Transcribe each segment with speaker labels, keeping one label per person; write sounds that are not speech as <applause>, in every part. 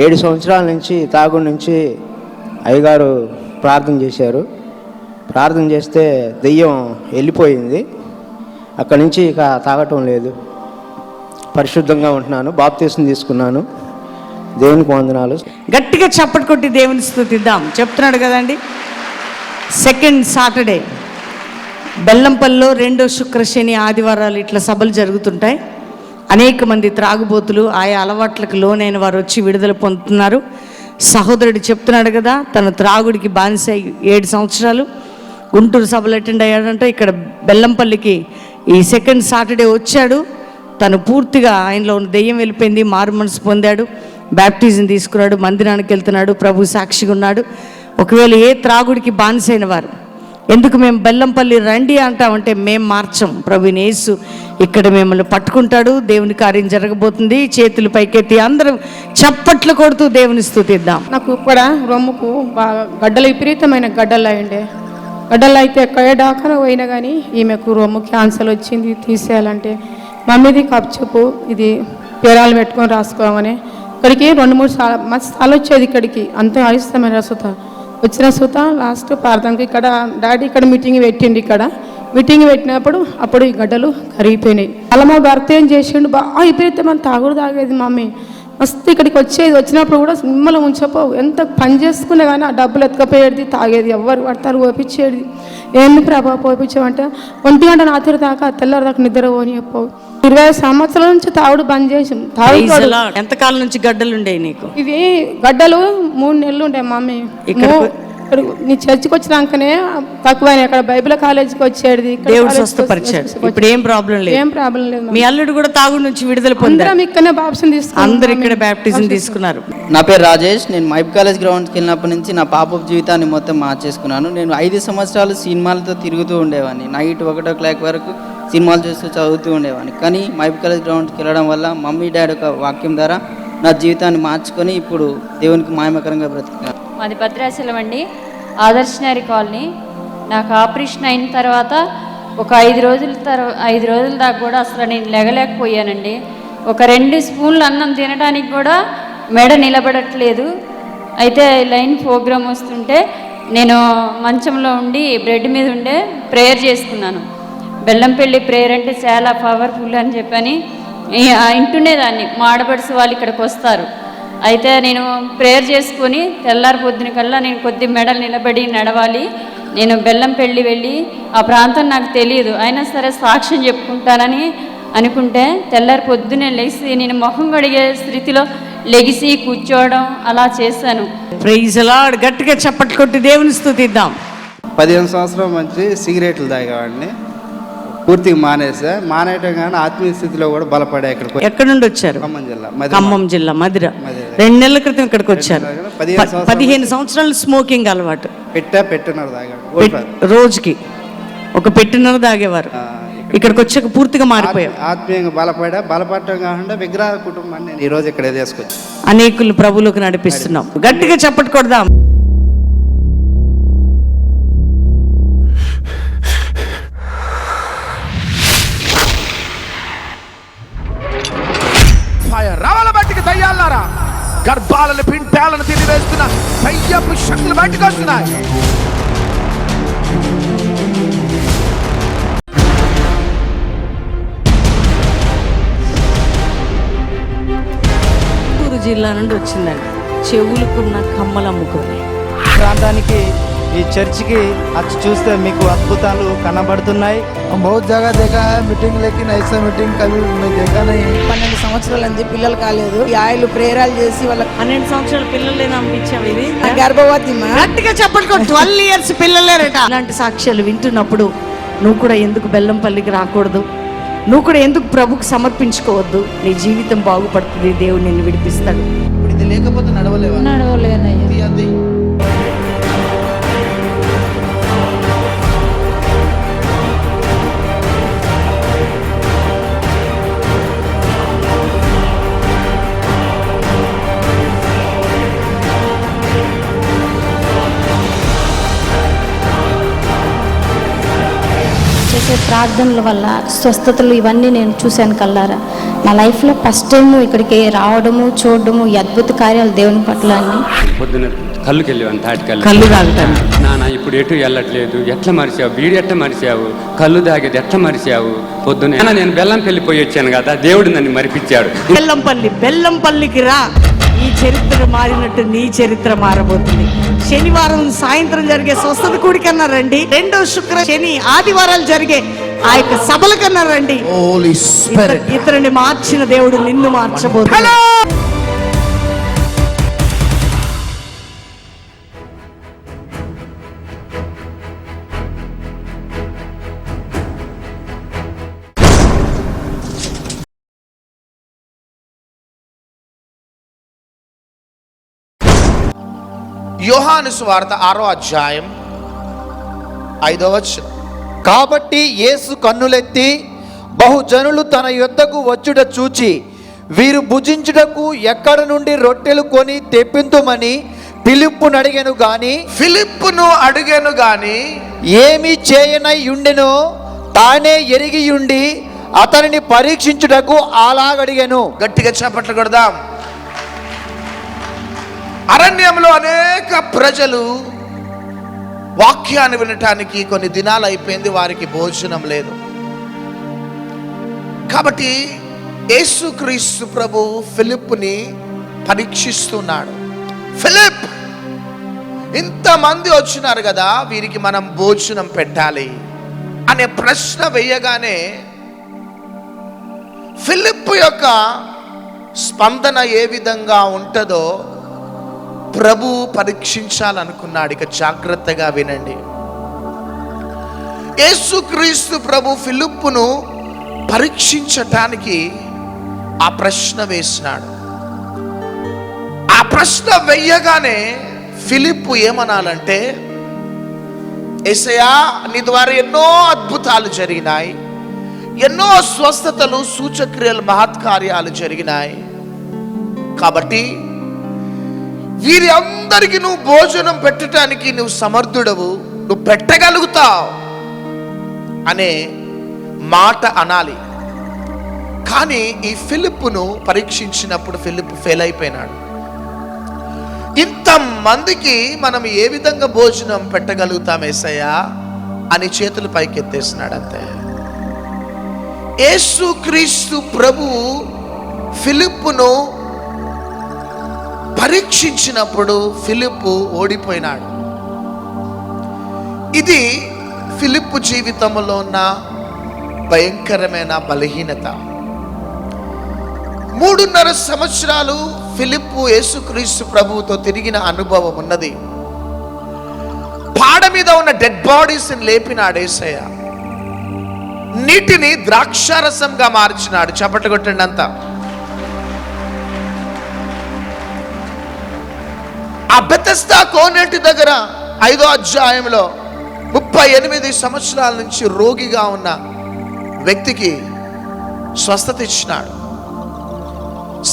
Speaker 1: ఏడు సంవత్సరాల నుంచి తాగుడు నుంచి అయ్యగారు ప్రార్థన చేశారు. ప్రార్థన చేస్తే దెయ్యం వెళ్ళిపోయింది. అక్కడి నుంచి ఇక తాగటం లేదు. పరిశుద్ధంగా ఉంటున్నాను. బాప్తీసం తీసుకున్నాను. దేవునికి వందనాలు.
Speaker 2: గట్టిగా చప్పటి కొట్టి దేవుని స్థుతిద్దాం. చెప్తున్నాడు కదండి. Second Saturday. బెల్లంపల్లిలో రెండో శుక్ర శని ఆదివారాలు ఇట్లా సభలు జరుగుతుంటాయి. అనేక మంది త్రాగుబోతులు ఆయా అలవాట్లకు లోనైన వారు వచ్చి విడుదల పొందుతున్నారు. సహోదరుడు చెప్తున్నాడు కదా తన త్రాగుడికి బానిస ఏడు సంవత్సరాలు. గుంటూరు సభలు అటెండ్ అయ్యాడంటే. ఇక్కడ బెల్లంపల్లికి ఈ సెకండ్ సాటర్డే వచ్చాడు. తను పూర్తిగా ఆయనలో ఉన్న దెయ్యం వెళ్ళిపోయింది మారు మనసు పొందాడు. బ్యాప్టిజం తీసుకున్నాడు మందిరానికి వెళ్తున్నాడు ప్రభు సాక్షిగా ఉన్నాడు. ఒకవేళ ఏ త్రాగుడికి బానిసైన వారు ఎందుకు మేము బెల్లంపల్లి రండి అంటామంటే మేము మార్చం. ప్రభుని ఇక్కడ మిమ్మల్ని పట్టుకుంటాడు దేవుని కార్యం జరగబోతుంది చేతులు పైకెత్తి అందరం చప్పట్లు కొడుతూ దేవుని స్థుతిద్దాం.
Speaker 3: నాకు కూడా రొమ్ముకు బాగా గడ్డలు విపరీతమైన గడ్డలు అయ్యండి గడ్డలు అయితే ఎక్కడాకన పోయినా కానీ ఈమెకు రొమ్ము క్యాన్సర్ వచ్చింది తీసేయాలంటే మమ్మీది కప్చెప్పు ఇది పేరాలు పెట్టుకొని రాసుకోమని. ఇక్కడికి రెండు మూడు సార్లు మస్తు సార్లు వచ్చేది ఇక్కడికి. అంత ఆలస్యమైన సుత వచ్చిన సుత లాస్ట్ ప్రార్థనకి ఇక్కడ డాడీ ఇక్కడ మీటింగ్ పెట్టిండు ఇక్కడ. మీటింగ్ పెట్టినప్పుడు అప్పుడు ఈ గడ్డలు కరిగిపోయినాయి. అలా మా భర్త ఏం చేసిండు? బాగా అయిపోయితే మనం తాగుడు తాగేది మమ్మీ. మస్తు ఇక్కడికి వచ్చేది. వచ్చినప్పుడు కూడా నిమ్మలు ఉంచపోవు ఎంత పని చేసుకున్నా కానీ ఆ డబ్బులు ఎత్తుకపోయేది తాగేది. ఎవరు పడతారు ఓపించేది. ఏంది ప్రభా పోపించామంటే ఒంటి గంట రాత్రి దాకా తెల్లారి దాకా నిద్ర పోని చెప్పవు ఇరవై ఐదు సంవత్సరాల నుంచి తాగుడు బంద్ చేసి
Speaker 2: Lord. ఎంతకాలం నుంచి గడ్డలు ఉండేవి నీకు?
Speaker 3: ఇవి గడ్డలు మూడు నెలలు ఉంటాయి మమ్మీ. ఇక్కడ నీ చర్చికి వచ్చినాకనే తక్కువైనా ఇక్కడ బైబిల్ కాలేజీకి వచ్చేది.
Speaker 2: దేవుడు స్వస్థపరిచాడు. ఇప్పుడు ఏం ప్రాబ్లం లేదు.
Speaker 3: ఏం ప్రాబ్లం లేదు
Speaker 2: మీ అల్లుడు కూడా తాగుడు నుంచి విడుదల పొందారు
Speaker 3: అందరం ఇక్కడనే బాప్సం తీసుకున్నాం
Speaker 2: అందరు ఇక్కడ బ్యాప్టిజం తీసుకున్నారు.
Speaker 4: నా పేరు రాజేష్. నేను మైబ్ కాలేజ్ గ్రౌండ్కి వెళ్ళినప్పటి నుంచి నా పాప జీవితాన్ని మొత్తం మార్చేసుకున్నాను. నేను ఐదు సంవత్సరాలు సినిమాలతో తిరుగుతూ ఉండేవాడిని. నైట్ ఒకటో క్లాక్ వరకు సినిమాలు చూస్తూ చదువుతూ ఉండేవాడిని. కానీ మైబ్ కాలేజ్ గ్రౌండ్కి వెళ్ళడం వల్ల మమ్మీ డాడీ ఒక వాక్యం ద్వారా నా జీవితాన్ని మార్చుకొని ఇప్పుడు దేవునికి మాయమకరంగా బ్రతికాను
Speaker 5: మాది భద్రాచలం అండి. ఆదర్శనరీ కాలనీ. నాకు ఆపరేషన్ అయిన తర్వాత ఒక ఐదు రోజుల తర్వాత ఐదు రోజుల దాకా కూడా అసలు నేను లెగలేకపోయానండి ఒక రెండు స్పూన్లు అన్నం తినడానికి కూడా మెడ నిలబడట్లేదు. అయితే లైన్ ప్రోగ్రామ్ వస్తుంటే నేను మంచంలో ఉండి బ్రెడ్ మీద ఉండే ప్రేయర్ చేసుకున్నాను. బెల్లంపల్లి ప్రేయర్ అంటే చాలా పవర్ఫుల్ అని చెప్పని ఇంటునేదాన్ని మా ఆడపడుచు వాళ్ళు ఇక్కడికి వస్తారు. అయితే నేను ప్రేయర్ చేసుకొని తెల్లారి పొద్దున కల్లా నేను కొద్ది మెడలు నిలబడి నడవాలి. నేను బెల్లంపల్లి వెళ్ళి ఆ ప్రాంతం నాకు తెలియదు. అయినా సరే సాక్ష్యం చెప్పుకుంటానని అనుకుంటే తెల్లారి పొద్దునే లేచి నేను మొహం కడిగే స్థితిలో లెగిసి కూర్చోవడం అలా చేశాను.
Speaker 2: ప్రైజ్ లార్డ్ గట్టిగా చప్పట్లు కొట్టి దేవుని స్థుతిద్దాం.
Speaker 6: పదిహేను సంవత్సరం నుంచి సిగరెట్లు తాగేవాడిని. పూర్తిగా మానేసా మానేయటం కానీ ఆత్మీయ స్థితిలో కూడా బలపడే ఇక్కడికి
Speaker 2: ఎక్కడి నుండి వచ్చారు?
Speaker 6: ఖమ్మం జిల్లా
Speaker 2: ఖమ్మం జిల్లా మధిర. రెండు నెలల క్రితం ఇక్కడికి వచ్చారు.
Speaker 6: పదిహేను సంవత్సరాలు.
Speaker 2: స్మోకింగ్ అలవాటు.
Speaker 6: పెట్టా పెట్టినారు తాగాడు
Speaker 2: రోజుకి. ఒక పెట్టినర తాగేవారు ఇక్కడికి వచ్చాక పూర్తిగా మారిపోయారు.
Speaker 6: ఆత్మ- ఆత్మీయంగా బలపడా బలపడటం కాకుండా విగ్రహ కుటుంబాన్ని నేను ఈరోజు ఇక్కడ తీసుకొచ్చి
Speaker 2: అనేకులు ప్రభువులకు నడిపిస్తున్నాం. గట్టిగా చప్పట్లు
Speaker 7: గర్భాలను పిండాలను తిరివేస్తున్న దయ్యపు శక్తులు బయటకు వస్తున్నాయి.
Speaker 2: జిల్లా నుండి వచ్చిందండి. చెవులుకున్న కమ్మలు అమ్ముకొని
Speaker 8: ప్రాంతానికి ఈ చర్చికి అచ్చి చూస్తే మీకు అద్భుతాలు కనబడుతున్నాయి.
Speaker 9: బహుత్ జాగా దేఖా మీటింగ్ లేకిన్ ఐసా మీటింగ్ కలిగి దేకా నై
Speaker 10: పన్నెండు సంవత్సరాలు అంది పిల్లలు కాలేదు. ఆయిలు ప్రేరాలు చేసి వాళ్ళకి
Speaker 2: పన్నెండు సంవత్సరాల పిల్లలే పంపించాం ఇది?
Speaker 10: గర్భవతి
Speaker 2: గట్టిగా చెప్పండి ట్వెల్వ్ ఇయర్స్ పిల్లలేరట. అలాంటి సాక్ష్యాలు వింటున్నప్పుడు నువ్వు కూడా ఎందుకు బెల్లంపల్లికి రాకూడదు? నువ్వు కూడా ఎందుకు ప్రభుకు సమర్పించుకోవద్దు? నీ జీవితం బాగుపడుతుంది దేవుడు నిన్ను విడిపిస్తాడు.
Speaker 4: ఇప్పుడు ఇది లేకపోతే నడవలేవు?
Speaker 5: నడవలేనయ్యా. చేసే
Speaker 11: ప్రార్థనల వల్ల స్వస్థతలు ఇవన్నీ నేను చూశాను కల్లారా. నా లైఫ్లో ఫస్ట్ టైం ఇక్కడికి రావడము చూడడము ఈ అద్భుత కార్యాలు దేవుని పట్ల అన్ని
Speaker 12: పొద్దున కళ్ళుకి వెళ్ళాను తాటికల్లు
Speaker 2: కళ్ళు తాగుతాను.
Speaker 12: నాన్న ఇప్పుడు ఎటు వెళ్ళట్లేదు? ఎట్లా మరిచావు? బీడి ఎట్లా మరిచావు? కళ్ళు తాగేది ఎట్లా మరిచావు? పొద్దున నేను బెల్లం వెళ్ళిపోయి వచ్చాను కదా దేవుడు నన్ను మరిపించాడు.
Speaker 2: బెల్లంపల్లి బెల్లంపల్లికి రా. ఈ చరిత్ర మారినట్టు నీ చరిత్ర మారబోతుంది. శనివారం సాయంత్రం జరిగే స్వస్థత కూడికన్నా రండి. రెండో శుక్ర శని ఆదివారాలు జరిగే ఆ యొక్క సభలకన్నా రండి.
Speaker 7: హోలీ
Speaker 2: ఇతర- ఇతరుని మార్చిన దేవుడు నిన్ను మార్చబోతున్నాడు.
Speaker 7: యోహాను సువార్త ఆరో అధ్యాయం ఐదో వచనం.
Speaker 9: కాబట్టి యేసు కన్నులెత్తి బహుజనులు తన యొద్దకు వచ్చుట చూచి వీరు భుజించుటకు ఎక్కడ నుండి రొట్టెలు కొని తెప్పింతుమని పిలుపు నడిగెను గాని
Speaker 7: ఫిలిప్పును అడిగాను గాని
Speaker 9: ఏమి చేయనై ఉండెనో తానే ఎరిగి ఉండి అతనిని పరీక్షించుటకు అలాగడిగెను
Speaker 7: గట్టిగా చేపట్లు కొడదాం. అరణ్యంలో అనేక ప్రజలు వాక్యాన్ని వినటానికి కొన్ని దినాలు అయిపోయింది వారికి భోజనం లేదు. కాబట్టి యేసుక్రీస్తు ప్రభు ఫిలిప్ని పరీక్షిస్తున్నాడు. ఫిలిప్ ఇంతమంది వచ్చినారు కదా వీరికి మనం భోజనం పెట్టాలి అనే ప్రశ్న వేయగానే ఫిలిప్ యొక్క స్పందన ఏ విధంగా ఉంటుందో ప్రభు పరీక్షించాలనుకున్నాడు. ఇక జాగ్రత్తగా వినండి. యేసుక్రీస్తు ప్రభు ఫిలిప్పును పరీక్షించటానికి ఆ ప్రశ్న వేసినాడు. ఆ ప్రశ్న వెయ్యగానే ఫిలిప్పు ఏమనాలంటే ఎసయా నీ ద్వారా ఎన్నో అద్భుతాలు జరిగినాయి. ఎన్నో స్వస్థతలు సూచక్రియలు మహత్కార్యాలు జరిగినాయి. కాబట్టి వీరి అందరికీ నువ్వు భోజనం పెట్టడానికి నువ్వు సమర్థుడవు నువ్వు పెట్టగలుగుతావు అనే మాట అనాలి. కానీ ఈ ఫిలిప్పును పరీక్షించినప్పుడు ఫిలిప్ ఫెయిల్ అయిపోయినాడు. ఇంతమందికి మనం ఏ విధంగా భోజనం పెట్టగలుగుతాం ఏసయ్యా అని చేతులు పైకెత్తేసినాడు అంతే. యేసుక్రీస్తు ప్రభు ఫిలిప్పును పరీక్షించినప్పుడు ఫిలిప్పు ఓడిపోయినాడు. ఇది ఫిలిప్పు జీవితంలో ఉన్న భయంకరమైన బలహీనత. మూడున్నర సంవత్సరాలు ఫిలిప్పు యేసుక్రీస్తు ప్రభువుతో తిరిగిన అనుభవం ఉన్నది. పాడ మీద ఉన్న డెడ్ బాడీస్ లేపినాడు ఏసయ్య. నీటిని ద్రాక్షారసంగా మార్చినాడు. చప్పట్లు కొట్టండి అంతా. ఆ బెతస్తా కోనేటి దగ్గర ఐదో అధ్యాయంలో ముప్పై ఎనిమిది సంవత్సరాల నుంచి రోగిగా ఉన్న వ్యక్తికి స్వస్థత ఇచ్చినాడు.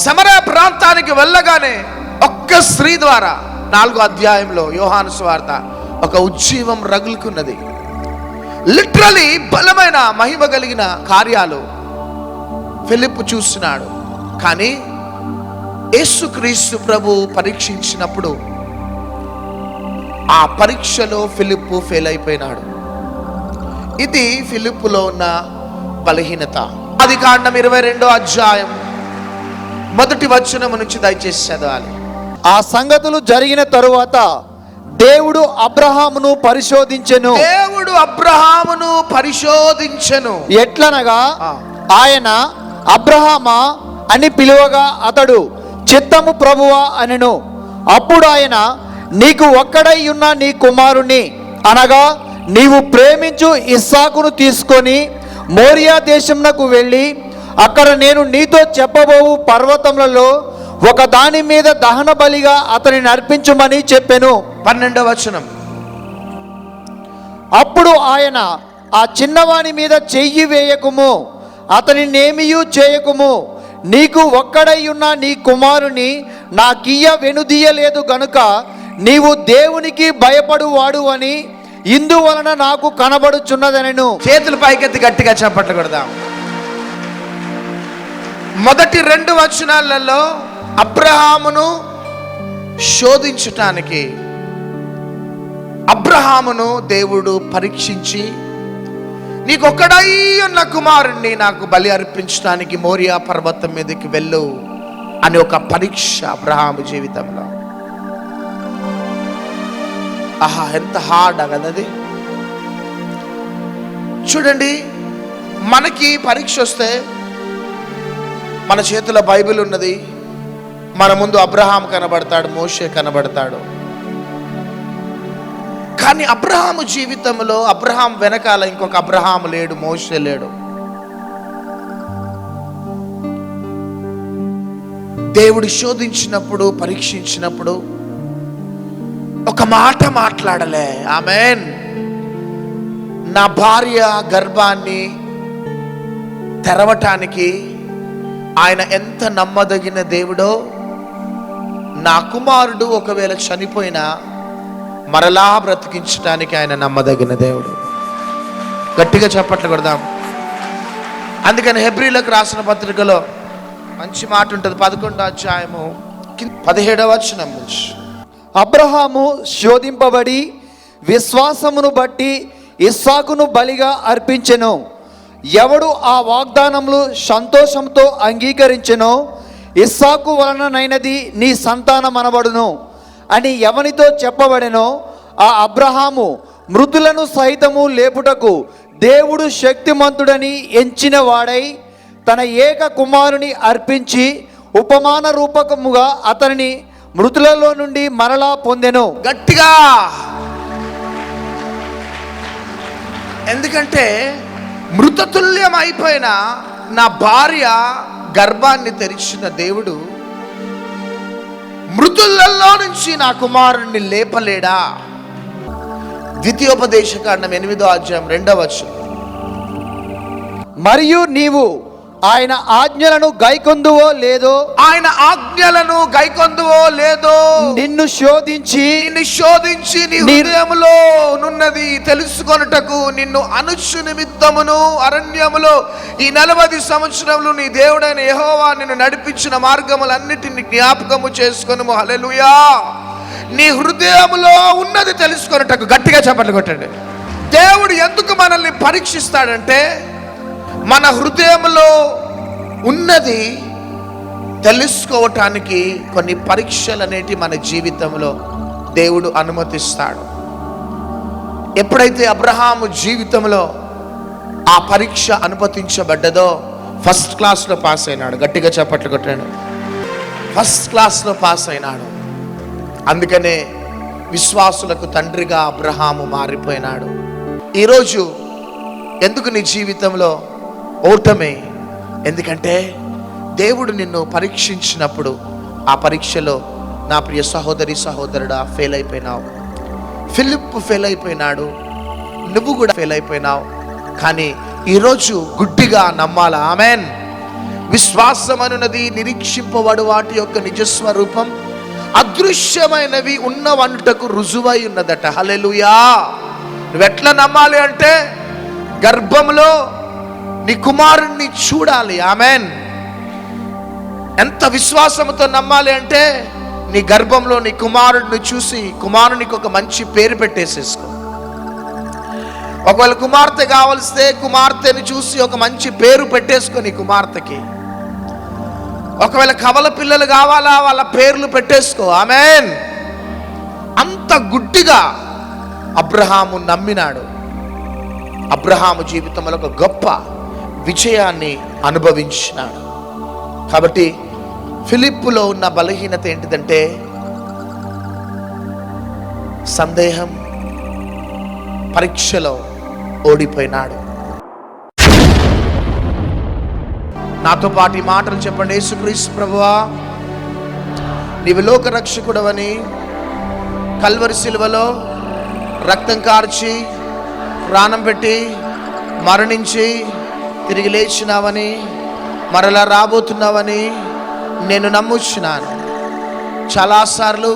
Speaker 7: సమర ప్రాంతానికి వెళ్ళగానే ఒక్క స్త్రీ ద్వారా నాలుగో అధ్యాయంలో యోహాను స్వార్త ఒక ఉజ్జీవం రగులుకున్నది. లిటరలీ బలమైన మహిమ కలిగిన కార్యాలు ఫిలిప్ చూస్తున్నాడు. కానీ యేసుక్రీస్తు ప్రభు పరీక్షించినప్పుడు ఆ పరీక్షలో ఫిలిప్పు ఫెయిల్ అయిపోయినాడు. ఇది ఫిలిప్పులో ఉన్న బలహీనత. అది కాండం ఇరవై రెండో అధ్యాయం మొదటి వచనము నుంచి దయచేసి చదవాలి.
Speaker 9: ఆ సంగతులు జరిగిన తరువాత దేవుడు అబ్రహామును పరిశోధించెను.
Speaker 7: దేవుడు అబ్రహామును పరిశోధించెను.
Speaker 9: ఎట్లనగా. ఆయన అబ్రహామా అని పిలువగా అతడు చిత్తము ప్రభువా అనెను. అప్పుడు ఆయన నీకు ఒక్కడై ఉన్న నీ కుమారుని అనగా నీవు ప్రేమించు ఇస్సాకును తీసుకొని మోరియా దేశంనకు వెళ్ళి అక్కడ నేను నీతో చెప్పబోవు పర్వతములలో ఒక దాని మీద దహన బలిగా అతనిని అర్పించుమని చెప్పెను.
Speaker 7: పన్నెండవ వచనం.
Speaker 9: అప్పుడు ఆయన ఆ చిన్నవాని మీద చెయ్యి వేయకుము అతని నేమియూ చేయకుము నీకు ఒక్కడై ఉన్న నీ కుమారుని నాకియ్య వెనుదీయలేదు గనుక నీవు దేవునికి భయపడువాడు అని ఇందువలన నాకు కనబడుచున్నదనను.
Speaker 7: చేతులు పైకెత్తి గట్టిగా చప్పట్లు కొడదాం మొదటి రెండు వచనాలలో అబ్రహామును శోధించటానికి అబ్రహామును దేవుడు పరీక్షించి నీకొక్కడై ఉన్న కుమారుణ్ణి నాకు బలి అర్పించడానికి మోరియా పర్వతం మీదకి వెళ్ళు అని ఒక పరీక్ష అబ్రహాము జీవితంలో. ఆహా ఎంత హార్డ్ కదది చూడండి మనకి పరీక్ష వస్తే మన చేతిలో బైబిల్ ఉన్నది. మన ముందు అబ్రహాం కనబడతాడు మోషే కనబడతాడు. కానీ అబ్రహాము జీవితంలో అబ్రహాం వెనకాల ఇంకొక అబ్రహాం లేడు మోసే లేడు. దేవుడు శోధించినప్పుడు పరీక్షించినప్పుడు ఒక మాట మాట్లాడలే. ఆమెన్. నా భార్య గర్భాన్ని తెరవటానికి ఆయన ఎంత నమ్మదగిన దేవుడో నా కుమారుడు ఒకవేళ చనిపోయినా మరలా బ్రతికించడానికి ఆయన నమ్మదగిన దేవుడు. గట్టిగా చప్పట్లు కొడదాం. అందుకని హెబ్రిలకు రాసిన పత్రికలో మంచి మాట ఉంటుంది. పదకొండో అధ్యాయము పదిహేడవ వచనం నుంచి.
Speaker 9: అబ్రహాము శోధింపబడి విశ్వాసమును బట్టి ఇస్సాకును బలిగా అర్పించెను. ఎవడు ఆ వాగ్దానములు సంతోషంతో అంగీకరించెనో ఇస్సాకు వలననైనది నీ సంతానం అనబడును అని ఎవనితో చెప్పబడెనో ఆ అబ్రహాము మృతులను సహితము లేపుటకు దేవుడు శక్తిమంతుడని ఎంచిన వాడై తన ఏక కుమారుని అర్పించి ఉపమాన రూపకముగా అతనిని మృతులలో నుండి మరలా పొందెను.
Speaker 7: గట్టిగా! ఎందుకంటే మృతతుల్యం అయిపోయిన నా భార్య గర్భాన్ని తెరిచిన దేవుడు మృతులలో నుంచి నా కుమారుణ్ణి లేపలేడా? ద్వితీయోపదేశ కాండం ఎనిమిదో అధ్యాయం రెండవ వచనం.
Speaker 9: మరియు నీవు ఆయన ఆజ్ఞలను గైకొందువో లేదో
Speaker 7: ఆయన ఆజ్ఞలను గైకొందువో లేదో
Speaker 9: నిన్ను శోధించి
Speaker 7: నిన్ను శోధించి నీ హృదయములో నున్నది తెలుసుకొనుటకు నిన్ను అనుచు నిమిత్తమును అరణ్యములో ఈ నలభై సంవత్సరములు నీ దేవుడైన యెహోవా నిన్ను నడిపించిన మార్గములన్నిటిని జ్ఞాపకము చేసుకొనుము. హల్లెలూయా. నీ హృదయములో ఉన్నది తెలుసుకొనుటకు గట్టిగా చెప్పండి కొట్టండి. దేవుడు ఎందుకు మనల్ని పరీక్షిస్తాడంటే మన హృదయంలో ఉన్నది తెలుసుకోవటానికి కొన్ని పరీక్షలు అనేటి మన జీవితంలో దేవుడు అనుమతిస్తాడు. ఎప్పుడైతే అబ్రహాము జీవితంలో ఆ పరీక్ష అనుమతించబడ్డదో ఫస్ట్ క్లాస్లో పాస్ అయినాడు. గట్టిగా చప్పట్లు కొట్టాడు. ఫస్ట్ క్లాస్లో పాస్ అయినాడు. అందుకనే విశ్వాసులకు తండ్రిగా అబ్రహాము మారిపోయినాడు. ఈరోజు ఎందుకు నీ జీవితంలో ఓటమే ఎందుకంటే దేవుడు నిన్ను పరీక్షించినప్పుడు ఆ పరీక్షలో నా ప్రియ సహోదరి సహోదరుడా ఫెయిల్ అయిపోయినావు ఫిలిప్ ఫెయిల్ అయిపోయినాడు నువ్వు కూడా ఫెయిల్ అయిపోయినావు కానీ ఈరోజు గుడ్డిగా నమ్మాల? ఆమెన్. విశ్వాసం అనున్నది నిరీక్షింపబడు వాటి యొక్క నిజస్వరూపం అదృశ్యమైనవి ఉన్నవంటకు రుజువై ఉన్నదట. హలెలుయా నువ్వెట్లా నమ్మాలి అంటే గర్భంలో నీ కుమారుణ్ణి చూడాలి. ఆమెన్. ఎంత విశ్వాసంతో నమ్మాలి అంటే నీ గర్భంలో నీ కుమారుడిని చూసి కుమారునికి ఒక మంచి పేరు పెట్టేసేసుకో. ఒకవేళ కుమార్తె కావలిస్తే కుమార్తెని చూసి ఒక మంచి పేరు పెట్టేసుకో నీ కుమార్తెకి. ఒకవేళ కవల పిల్లలు కావాలా వాళ్ళ పేర్లు పెట్టేసుకో. ఆమెన్. అంత గుడ్డిగా అబ్రహాము నమ్మినాడు. అబ్రహాము జీవితంలో ఒక గొప్ప విజయాన్ని అనుభవించినాడు. కాబట్టి ఫిలిప్పులో ఉన్న బలహీనత ఏంటిదంటే సందేహం పరీక్షలో ఓడిపోయినాడు. నాతో పాటు ఈ మాటలు చెప్పండి యేసుక్రీస్తు ప్రభువా నీవు లోక రక్షకుడవని కల్వరి శిలువలో రక్తం కార్చి ప్రాణం పెట్టి మరణించి తిరిగి లేచినావని మరలా రాబోతున్నావని నేను నమ్ముచున్నాను. చాలాసార్లు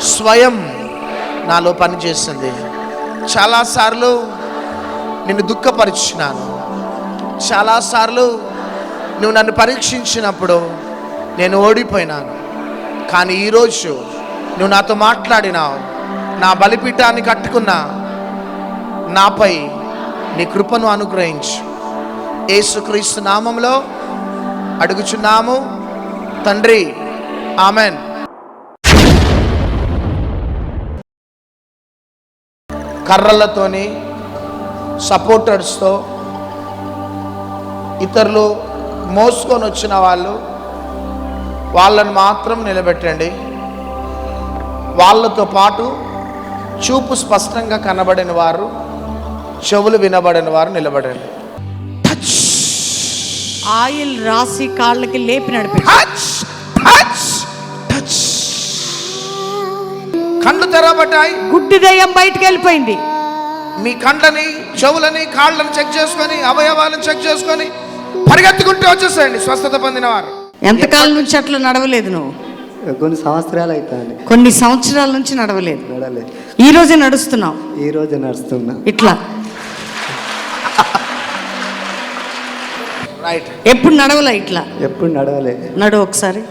Speaker 7: స్వయం నాలో పనిచేసింది చాలాసార్లు నిన్ను దుఃఖపరిచినాను చాలాసార్లు నువ్వు నన్ను పరీక్షించినప్పుడు నేను ఓడిపోయినాను. కానీ ఈరోజు నువ్వు నాతో మాట్లాడినావు. నా బలిపీఠాన్ని కట్టుకున్నా నాపై నీ కృపను అనుగ్రహించు. యేసుక్రీస్తు నామంలో అడుగుచున్నాము. తండ్రి ఆమెన్. కర్రలతోని సపోర్టర్స్తో ఇతరులు మోసుకొని వచ్చిన వాళ్ళు వాళ్ళను మాత్రం నిలబెట్టండి. వాళ్ళతో పాటు చూపు స్పష్టంగా కనబడిన వారు చెవులు వినబడిన వారు నిలబడండి.
Speaker 2: ఆయిల్ రాసి కాళ్ళకి లేపి నడిపి
Speaker 7: టచ్ టచ్ టచ్ కళ్ళు తెరబడ్డాయి
Speaker 2: గుడ్డి దయ్యం బయటికి వెళ్ళిపోయింది.
Speaker 7: మీ కండ్లని చెవులని కాళ్ళని చెక్ చేసుకొని అవయవాలను చెక్ చేసుకొని పరిగెత్తుకుంటూ వచ్చేసేయండి స్వస్థత పొందిన వారు.
Speaker 2: ఎంతకాలం నుంచి అట్లా నడవలేదు నువ్వు?
Speaker 8: కొన్ని సంవత్సరాలు అవుతాయండి
Speaker 2: కొన్ని సంవత్సరాల నుంచి నడవలేదు.
Speaker 8: నడలే
Speaker 2: ఈ రోజే నడుస్తున్నావు.
Speaker 8: ఈ రోజు నడుస్తున్నా.
Speaker 2: ఇట్లా. ఎప్పుడు నడవలే ఇట్లా?
Speaker 8: ఎప్పుడు నడవలే.
Speaker 2: నడు ఒకసారి.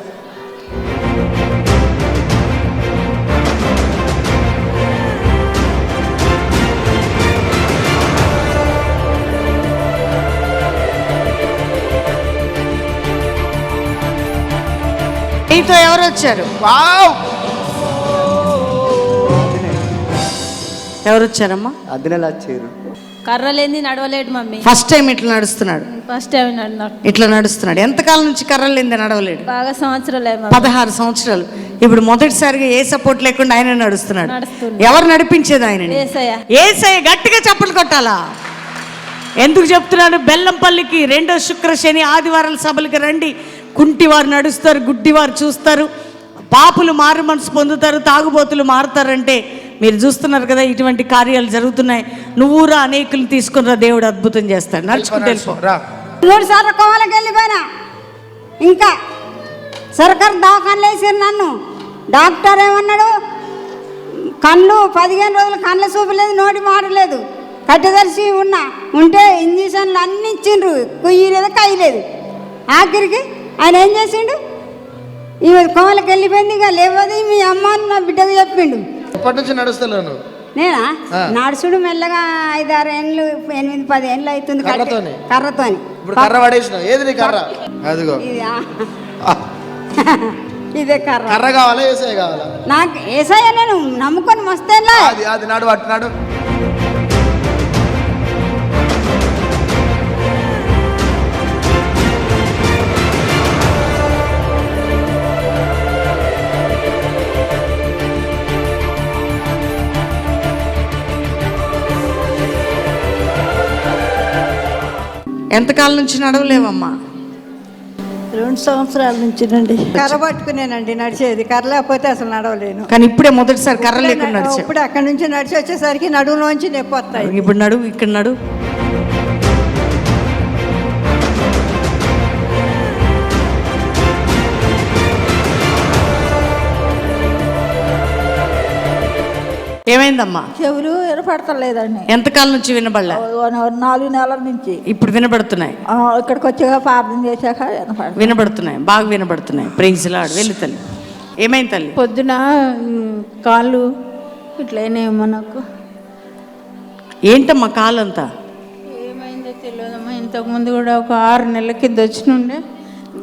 Speaker 2: నీతో ఎవరు వచ్చారు?
Speaker 7: వావ్!
Speaker 2: ఎవరు వచ్చారమ్మా?
Speaker 8: అదినలా వచ్చారు.
Speaker 11: కర్రలేంది నడవలేడు మమ్మీ.
Speaker 2: ఫస్ట్ టైం ఇట్లా నడుస్తున్నాడు.
Speaker 11: ఫస్ట్ టైం
Speaker 2: ఇట్లా నడుస్తున్నాడు. ఎంతకాలం నుంచి కర్రలేంది నడవలేడు?
Speaker 11: బాగా సంవత్సరాలు
Speaker 2: పదహారు సంవత్సరాలు. ఇప్పుడు మొదటిసారిగా ఏ సపోర్ట్ లేకుండా ఆయన నడుస్తున్నాడు. ఎవరు నడిపించేది ఆయన. ఏసయ్య. గట్టిగా చప్పట్లు కొట్టాలా? ఎందుకు చెప్తున్నాను బెల్లంపల్లికి రెండో శుక్ర శని ఆదివారాల సభలకి రండి. కుంటివారు నడుస్తారు గుడ్డివారు చూస్తారు. పాపులు మారు మనసు పొందుతారు తాగుబోతులు మారుతారంటే మీరు చూస్తున్నారు కదా ఇటువంటి కార్యాలు జరుగుతున్నాయి. నువ్వురా అనేకులు తీసుకుని దేవుడు అద్భుతం చేస్తాడు. నడుచుకుంటూ వెళ్ళిపో.
Speaker 7: రా.
Speaker 10: మూడు సార్లు కోమలకి వెళ్ళిపోయినా. ఇంకా సర్కారు దవాఖానలు వేసారు నన్ను. డాక్టర్ ఏమన్నాడు? కళ్ళు పదిహేను రోజులు కళ్ళ చూపు లేదు నోటి మాటలేదు కట్టదర్శి ఉన్నా ఉంటే ఇంజక్షన్లు అన్ని ఇచ్చిండ్రు. కుయ్యి లేదు కయ్యి లేదు. ఆఖరికి ఆయన ఏం చేసిండు? ఈమె కోమలకి వెళ్ళిపోయింది ఇక లేవది మీ అమ్మ నా బిడ్డకు చెప్పిండు.
Speaker 7: ఎప్పటి నుంచి నడుస్తున్నాను
Speaker 10: నేనా? నడుచుడు మెల్లగా ఐదారు ఏళ్ళు ఎనిమిది పది ఏళ్ళు అవుతుంది కట్టె-
Speaker 7: కర్రతోని?
Speaker 10: కర్రతోని.
Speaker 7: ఇప్పుడు కర్ర పడేసిన ఏది నీ కర్ర? అదిగో.
Speaker 10: ఇది? <laughs> కర్ర.
Speaker 7: కర్ర కావాలా ఏసే కావాలా?
Speaker 10: నాకు ఏసయ్య నేను నమ్ముకొని మస్తేలా
Speaker 7: అది అది నాడు అటు
Speaker 2: ఎంతకాలం నుంచి నడవలేవమ్మా?
Speaker 10: రెండు సంవత్సరాల నుంచి నండి కర్ర పట్టుకునేనండి నడిచేది. కర్ర లేకపోతే అసలు నడవలేను.
Speaker 2: కానీ ఇప్పుడే మొదటిసారి కర్ర లేకుండా నడిచావు.
Speaker 10: ఇప్పుడు అక్కడి నుంచి నడిచి వచ్చేసరికి నడువులోంచి నొప్పి వస్తాయి.
Speaker 2: ఇప్పుడు నడు ఇక్కడ నడు ఏమైందమ్మా?
Speaker 10: చెవులు ఎరపడతలేదండి
Speaker 2: ఎంతకాలం నుంచి వినబడలే?
Speaker 10: నాలుగు నెలల నుంచి.
Speaker 2: ఇప్పుడు వినబడుతున్నాయి.
Speaker 10: ఆ, ఇక్కడికి వచ్చాక ప్రార్థన చేశాక వినపడ
Speaker 2: వినబడుతున్నాయి. బాగా వినబడుతున్నాయి. ప్రైజ్ లాడు వెళ్ళి తల్లి. ఏమైంది తల్లి?
Speaker 3: పొద్దున కాళ్ళు ఇట్లయినాయమ్మా నాకు.
Speaker 2: ఏంటమ్మా కాలంతా
Speaker 3: ఏమైందో తెలియదమ్మా. ఇంతకుముందు కూడా ఒక ఆరు నెలల కింద వచ్చినుండే.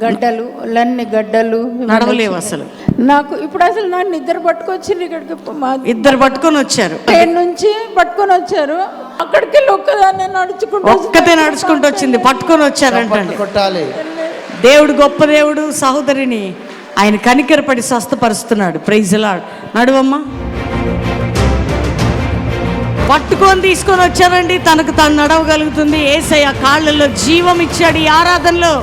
Speaker 3: గడ్డలు ఒళ్ళన్ని గడ్డలు
Speaker 2: నడవలేవు అసలు.
Speaker 3: నాకు ఇప్పుడు అసలు నన్ను నిద్ర పట్టుకొచ్చిండ్రు ఇక్కడికి
Speaker 2: ఇద్దరు పట్టుకొని వచ్చారు.
Speaker 3: ట్రైన్ నుంచి పట్టుకొని వచ్చారు. అక్కడికి వెళ్ళి ఒక్కదాన్ని నడుచుకుంటూ
Speaker 2: ఒక్కతే నడుచుకుంటూ వచ్చింది. పట్టుకొని వచ్చారంటండి.
Speaker 7: కొట్టాలి.
Speaker 2: దేవుడు గొప్ప దేవుడు సహోదరిని ఆయన కనికరపడి స్వస్థపరుస్తున్నాడు. ప్రైజ్లాడు నడువమ్మా. పట్టుకొని తీసుకొని వచ్చారండి. తనకు తాను నడవగలుగుతుంది. ఏసయ్య కాళ్ళల్లో జీవం ఇచ్చాడు ఈ ఆరాధనలో.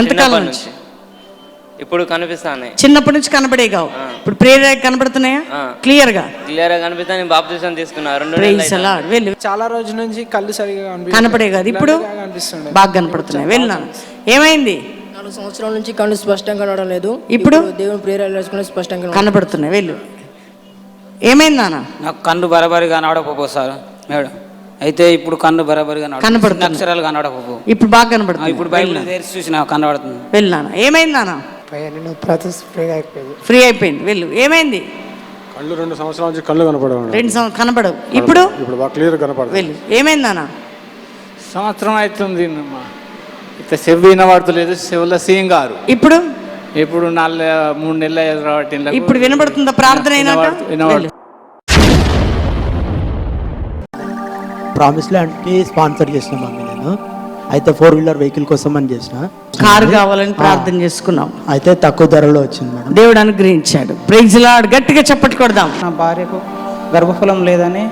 Speaker 2: ఎంతకాలం నుంచి?
Speaker 13: ఇప్పుడు కనిపిస్తానే
Speaker 2: చిన్నప్పటి నుంచి కనబడే కావు. ఇప్పుడు ప్రేర కనబడుతున్నాయా.
Speaker 13: క్లియర్గా క్లియర్గా కనిపిస్తా నేను బాప్తిజం తీసుకున్నా రెండు
Speaker 2: వెళ్ళి.
Speaker 14: చాలా రోజుల నుంచి కళ్ళు సరిగా
Speaker 2: కనపడే కాదు. ఇప్పుడు బాగా కనపడుతున్నాయి. వెళ్ళినాను ఏమైంది?
Speaker 14: నాలుగు సంవత్సరాల నుంచి కళ్ళు స్పష్టంగా కనడం లేదు.
Speaker 2: ఇప్పుడు?
Speaker 14: దేవుని ప్రేరణ వేసుకుని స్పష్టంగా కనబడుతుంది.
Speaker 2: కనబడుతున్నాయి వెళ్ళు. ఏమైంది నాన్న?
Speaker 15: నాకు కన్ను బరాబరిగా కనబడకపో సార్ మేడం. అయితే ఇప్పుడు కన్ను బరాబరిగా కనబడ-
Speaker 2: కనబడుతుంది.
Speaker 15: అక్షరాలు కనబడకపో
Speaker 2: ఇప్పుడు బాగా కనబడుతుంది.
Speaker 15: ఇప్పుడు బైబిల్ తెరిచి చూసిన కనబడుతుంది.
Speaker 2: వెళ్ళు నాన్న. ఏమైంది నాన్న? ఫ్రీ అయిపోయింది. వెళ్ళు. ఏమైంది?
Speaker 16: కళ్ళు రెండు సంవత్సరాల నుంచి కళ్ళు కనపడవు
Speaker 2: రెండు సంవ- కనబడవు ఇప్పుడు?
Speaker 16: ఇప్పుడు బాగా క్లియర్ కనపడుతుంది
Speaker 2: వెళ్ళు. ఏమైంది నాన్న?
Speaker 17: సంవత్సరం అవుతుంది అమ్మా. ఇట్లా చెవి వినబడతలేదు. చెవుల సీఎం గారు.
Speaker 2: ఇప్పుడు?
Speaker 17: ఇప్పుడు నాలుగు మూడు నెలలు కాబట్టి.
Speaker 2: ఇప్పుడు వినబడుతుందా ప్రార్థన అయినాక?
Speaker 18: ప్రామిస్ ల్యాండ్కి స్పాన్సర్ చేసిన మమ్మీ నేను. అయితే ఫోర్ వీలర్ వెహికల్ కోసం అని చేసిన.
Speaker 2: కారు కావాలని ప్రార్థన చేసుకున్నాం.
Speaker 18: అయితే తక్కువ ధరలో వచ్చింది మేడం.
Speaker 2: దేవుడు అనుగ్రహించాడు. ప్రైజ్ లాడ్ గట్టిగా చప్పట్లు కొడదాం.
Speaker 19: నా భార్యకు గర్భఫలం లేదని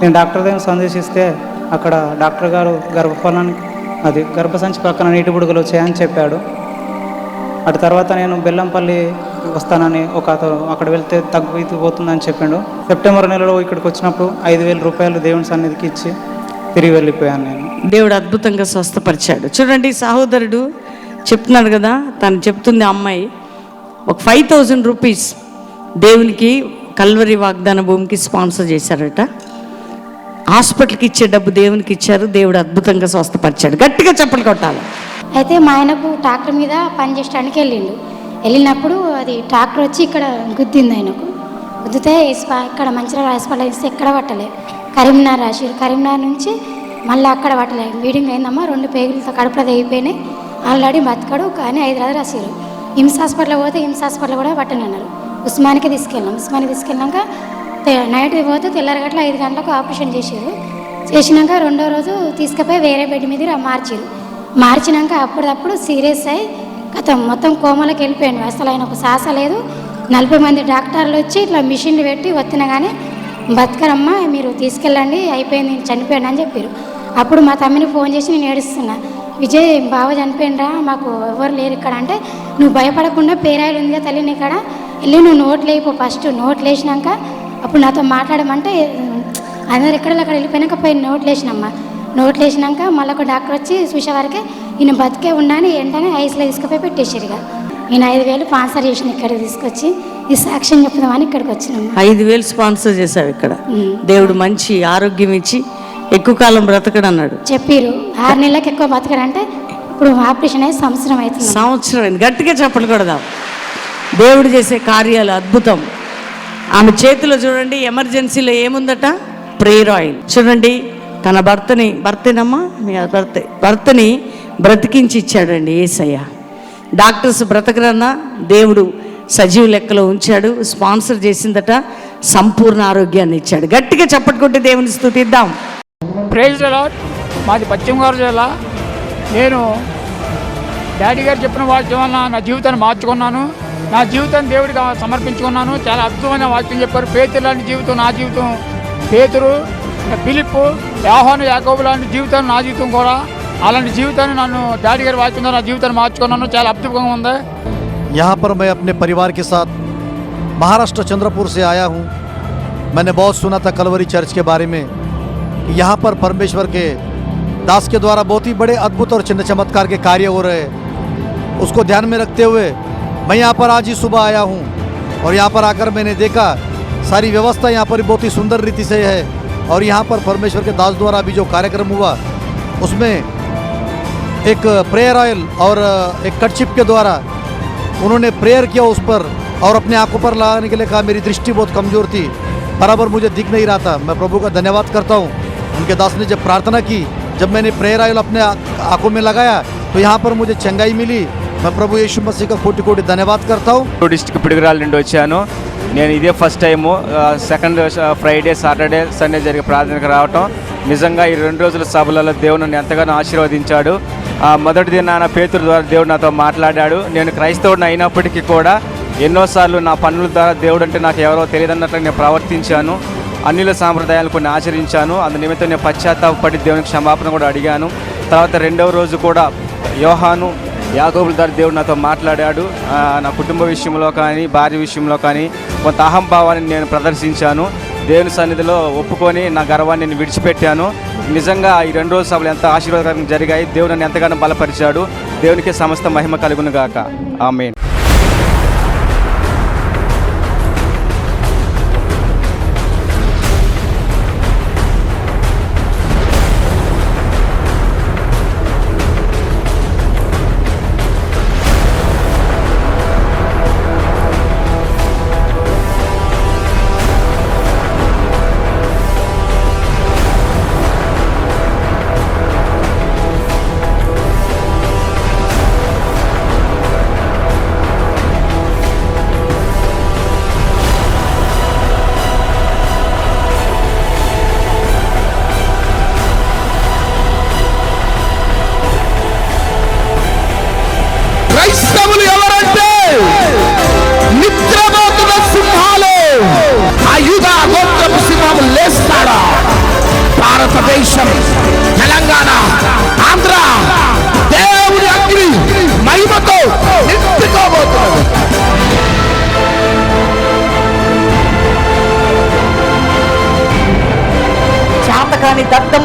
Speaker 19: నేను డాక్టర్ దగ్గర సందేశిస్తే అక్కడ డాక్టర్ గారు గర్భఫలానికి అది గర్భసంచి పక్కన నీటి బుడగలు వచ్చాయని చెప్పాడు. అటు తర్వాత నేను బెల్లంపల్లి వస్తానని ఒక అతను అక్కడ వెళ్తే తగ్గిపోతుందని చెప్పిండు. సెప్టెంబర్ నెలలో ఇక్కడికి వచ్చినప్పుడు ఐదు వేల రూపాయలు దేవుని సన్నిధికి ఇచ్చి తిరిగి వెళ్ళిపోయాను నేను.
Speaker 2: దేవుడు అద్భుతంగా స్వస్థపరిచాడు. చూడండి సహోదరుడు చెప్తున్నాడు కదా తను చెప్తుంది అమ్మాయి ఒక ఫైవ్ థౌజండ్ రూపీస్ దేవునికి కల్వరి వాగ్దాన భూమికి స్పాన్సర్ చేశారట. హాస్పిటల్కి ఇచ్చే డబ్బు దేవునికి ఇచ్చారు. దేవుడు అద్భుతంగా స్వస్థపరిచాడు. గట్టిగా చెప్పలు కొట్టాలి.
Speaker 11: అయితే మా ఆయనకు ట్రాక్టర్ మీద పని చేయడానికి వెళ్ళిండు. వెళ్ళినప్పుడు అది ట్రాక్టర్ వచ్చి ఇక్కడ గుద్దింది ఆయనకు. గుద్దితే ఇక్కడ మంచిర్యాల హాస్పిటల్ ఇస్తే ఎక్కడ పట్టలే. కరీంనగర్ రాసిరు కరీంనగర్ నుంచి మళ్ళీ అక్కడ పట్టలే. బ్లీడింగ్ అయిందమ్మా రెండు పేగులతో కడుపులో అయిపోయినాయి ఆల్రెడీ బతకడు కానీ హైదరాబాద్ రాసిరు హిమ్స్ హాస్పిటల్ పోతే హిమ్స్ హాస్పిటల్ కూడా పట్టనన్నారు ఉస్మానికి తీసుకెళ్ళాం. ఉస్మానికి తీసుకెళ్ళాక నైట్ పోతే తెల్లారి గట్ల ఐదు గంటలకు ఆపరేషన్ చేసారు చేసినాక రెండో రోజు తీసుకుపోయి వేరే బెడ్ మీద మార్చారు మార్చినాక అప్పుడప్పుడు సీరియస్ అయి కథం మొత్తం కోమలోకి వెళ్ళిపోయాడు అసలు ఆయన ఒక సాహస లేదు. నలభై మంది డాక్టర్లు వచ్చి ఇట్లా మిషన్లు పెట్టి వచ్చినా కానీ బతకరమ్మా మీరు తీసుకెళ్ళండి అయిపోయింది నేను చనిపోయాను అని చెప్పారు. అప్పుడు మా తమ్మిని ఫోన్ చేసి నేను ఏడుస్తున్నా. విజయ్ బావ చనిపోయినరా మాకు ఎవరు లేరు ఇక్కడ అంటే నువ్వు భయపడకుండా పేరాయలు ఉందిగా తల్లి నీ ఇక్కడ వెళ్ళి నువ్వు నోట్లు వేయిపో ఫస్ట్. నోట్లు వేసినాక అప్పుడు నాతో మాట్లాడమంటే అందరు ఎక్కడ అక్కడ వెళ్ళిపోయినాక పోయి నోట్లు వేసినమ్మా. నోట్లు వేసినాక మళ్ళీ ఒక డాక్టర్ వచ్చి చూసే వరకే ఈయన బతికే ఉండని వెంటనే ఐస్లో తీసుకుపోయి పెట్టేసారు ఇక. ఈయన ఐదు వేలు స్పాన్సర్ చేసిన ఇక్కడికి తీసుకొచ్చి ఈ సాక్ష్యం చెప్దామని ఇక్కడికి వచ్చినమ్మా
Speaker 2: ఐదు వేలు స్పాన్సర్ చేశావు ఇక్కడ. దేవుడు మంచి ఆరోగ్యం ఇచ్చి ఎక్కువ కాలం బ్రతకడు అన్నాడు.
Speaker 11: చెప్పిరు. ఆరు నెలలకు ఎక్కువ బతకడంటే ఇప్పుడు ఆపరేషన్ అయ్యి సంవత్సరం అవుతుంది.
Speaker 2: సంవత్సరం అయింది. గట్టిగా చెప్పలు కొడదాం దేవుడు చేసే కార్యాలు అద్భుతం. ఆమె చేతిలో చూడండి ఎమర్జెన్సీలో ఏముందట? Prayer oil. చూడండి తన భర్తని భర్తేనమ్మా? మీ భర్త భర్తని బ్రతికించి ఇచ్చాడండి ఏసయ్య. డాక్టర్స్ బ్రతకరన్నా దేవుడు సజీవ లెక్కలో ఉంచాడు స్పాన్సర్ చేసిందట సంపూర్ణ ఆరోగ్యాన్ని ఇచ్చాడు. గట్టిగా చప్పట్టుకుంటే దేవుని స్థుతిద్దాం
Speaker 20: ప్రైజ్ లాడ్ మాది పశ్చిమ గోదావరి జిల్లా. నేను డాడీ గారు చెప్పిన వాక్యం వల్ల నా జీవితాన్ని మార్చుకున్నాను. నా జీవితాన్ని దేవుడికి సమర్పించుకున్నాను. చాలా అద్భుతమైన వాక్యం చెప్పారు. పేతురు లాంటి జీవితం నా జీవితం. పేతురు ఫిలిప్ యాహోను యాకోబు లాంటి జీవితం నా జీవితం కూడా అలాంటి జీవితాన్ని నన్ను డాడీ గారి వాక్యం ద్వారా నా జీవితాన్ని మార్చుకున్నాను చాలా అద్భుతంగా ఉంది
Speaker 9: यहाँ पर मैं अपने परिवार के साथ महाराष्ट्र चंद्रपुर से आया हूँ मैंने बहुत सुना था कलवरी चर्च के बारे में कि यहाँ पर परमेश्वर के दास के द्वारा बहुत ही बड़े अद्भुत और चिन्ह चमत्कार के कार्य हो रहे हैं उसको ध्यान में रखते हुए मैं यहाँ पर आज ही सुबह आया हूँ और यहाँ पर आकर मैंने देखा सारी व्यवस्था यहाँ पर बहुत ही सुंदर रीति से है और यहाँ पर परमेश्वर के दास द्वारा अभी जो कार्यक्रम हुआ उसमें एक प्रेयर ऑयल और एक कटचिप के द्वारा उन्होंने प्रेयर किया उस पर और अपने आंखों पर लगाने के लिए कहा मेरी दृष्टि बहुत कमज़ोर थी बराबर मुझे दिख नहीं रहा था मैं प्रभु का धन्यवाद करता हूँ उनके दास ने जब प्रार्थना की जब मैंने प्रेयर ऑयल अपने आ- आंखों में लगाया तो यहाँ पर मुझे चंगाई मिली मैं प्रभु यीशु मसीह का कोटि कोटि धन्यवाद करता हूँ
Speaker 21: డిస్టిక్ పిడుగురాల నుండి వచ్చాను నేను ఇదే first time second Friday Saturday Sunday జరిగే ప్రార్థనకు రావటం. నిజంగా ఈ రెండు రోజుల సభలలో దేవుడు నన్ను ఎంతగానో ఆశీర్వదించాడు. ఆ దిన నా పేతుల ద్వారా దేవుడు నాతో మాట్లాడాడు. నేను క్రైస్తవుడిని అయినప్పటికీ కూడా ఎన్నోసార్లు నా పనుల ద్వారా దేవుడు అంటే నాకు ఎవరో తెలియదన్నట్లు నేను ప్రవర్తించాను. అన్నిల సాంప్రదాయాలు కొన్ని ఆచరించాను. అందు నిమిత్తం నేను పశ్చాత్తాపడి దేవునికి క్షమాపణ కూడా అడిగాను. తర్వాత రెండవ రోజు కూడా యోహాను యాకోబుల ద్వారా దేవుడు నాతో మాట్లాడాడు. నా కుటుంబ విషయంలో కానీ భార్య విషయంలో కానీ కొంత అహంభావాన్ని నేను ప్రదర్శించాను. దేవుని సన్నిధిలో ఒప్పుకొని నా గర్వాన్ని నేను విడిచిపెట్టాను. నిజంగా ఈ రెండు రోజు సభలు ఎంత ఆశీర్వాదకరంగా జరిగాయి. దేవుడు నన్ను ఎంతగానో బలపరిచాడు. దేవునికి సమస్త మహిమ కలుగును గాక. ఆమె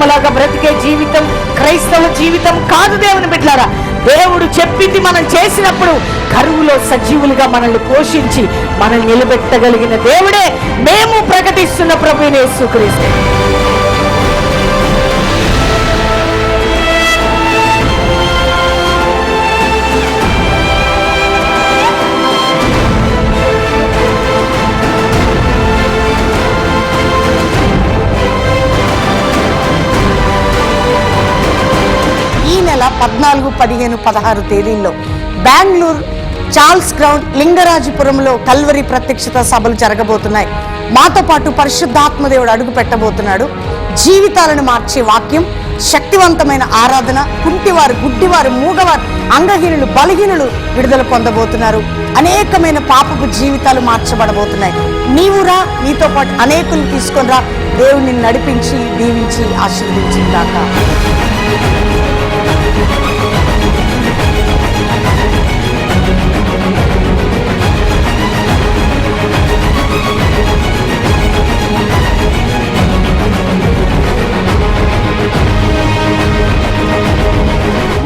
Speaker 2: లాగా బ్రతికే జీవితం క్రైస్తవ జీవితం కాదు దేవుని బిడ్డారా దేవుడు చెప్పింది మనం చేసినప్పుడు కరువులో సజీవులుగా మనల్ని పోషించి మనల్ని నిలబెట్టగలిగిన దేవుడే మేము ప్రకటిస్తున్న ప్రభు యేసుక్రీస్తు. పదిహేను పదహారు తేదీల్లో బెంగళూరు చార్ల్స్ గ్రౌండ్ లింగరాజపురంలో కల్వరి ప్రత్యక్షత సభలు జరగబోతున్నాయి. మాతో పాటు పరిశుద్ధాత్మదేవుడు అడుగు పెట్టబోతున్నాడు. జీవితాలను మార్చే వాక్యం శక్తివంతమైన ఆరాధన కుంటివారు గుడ్డివారు మూగవారు అంగహీనులు బలహీనులు విడుదల పొందబోతున్నారు. అనేకమైన పాపపు జీవితాలు మార్చబడబోతున్నాయి. నీవురా నీతో పాటు అనేకులు తీసుకొని రా. దేవుని నడిపించి దీవించి ఆశీర్వదించిందాక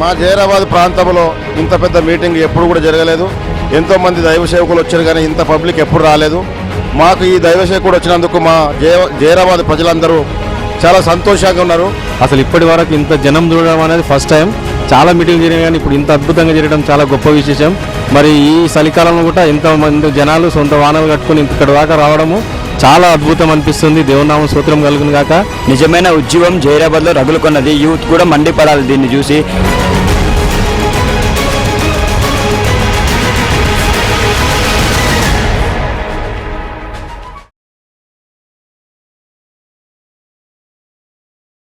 Speaker 22: మా జైరాబాద్ ప్రాంతంలో ఇంత పెద్ద మీటింగ్ ఎప్పుడు కూడా జరగలేదు. ఎంతో మంది దైవ సేవకులు వచ్చారు కానీ ఇంత పబ్లిక్ ఎప్పుడు రాలేదు. మాకు ఈ దైవ సేవకుడు వచ్చినందుకు మా జయ జైరాబాద్ ప్రజలందరూ చాలా సంతోషంగా ఉన్నారు.
Speaker 23: అసలు ఇప్పటి వరకు ఇంత జనం చూడడం అనేది ఫస్ట్ టైం చాలా మీటింగ్ జరిగాయి కానీ ఇప్పుడు ఇంత అద్భుతంగా జరగడం చాలా గొప్ప విశేషం. మరి ఈ చలికాలంలో కూడా ఇంత మంది జనాలు సొంత వాహనాలు కట్టుకుని ఇక్కడ దాకా రావడము చాలా అద్భుతం అనిపిస్తుంది. దేవునామ సూత్రం కలుగును గాక.
Speaker 24: నిజమైన ఉద్యమం జైరాబాద్లో రగులుకున్నది. యూత్ కూడా మండిపడాలి దీన్ని చూసి.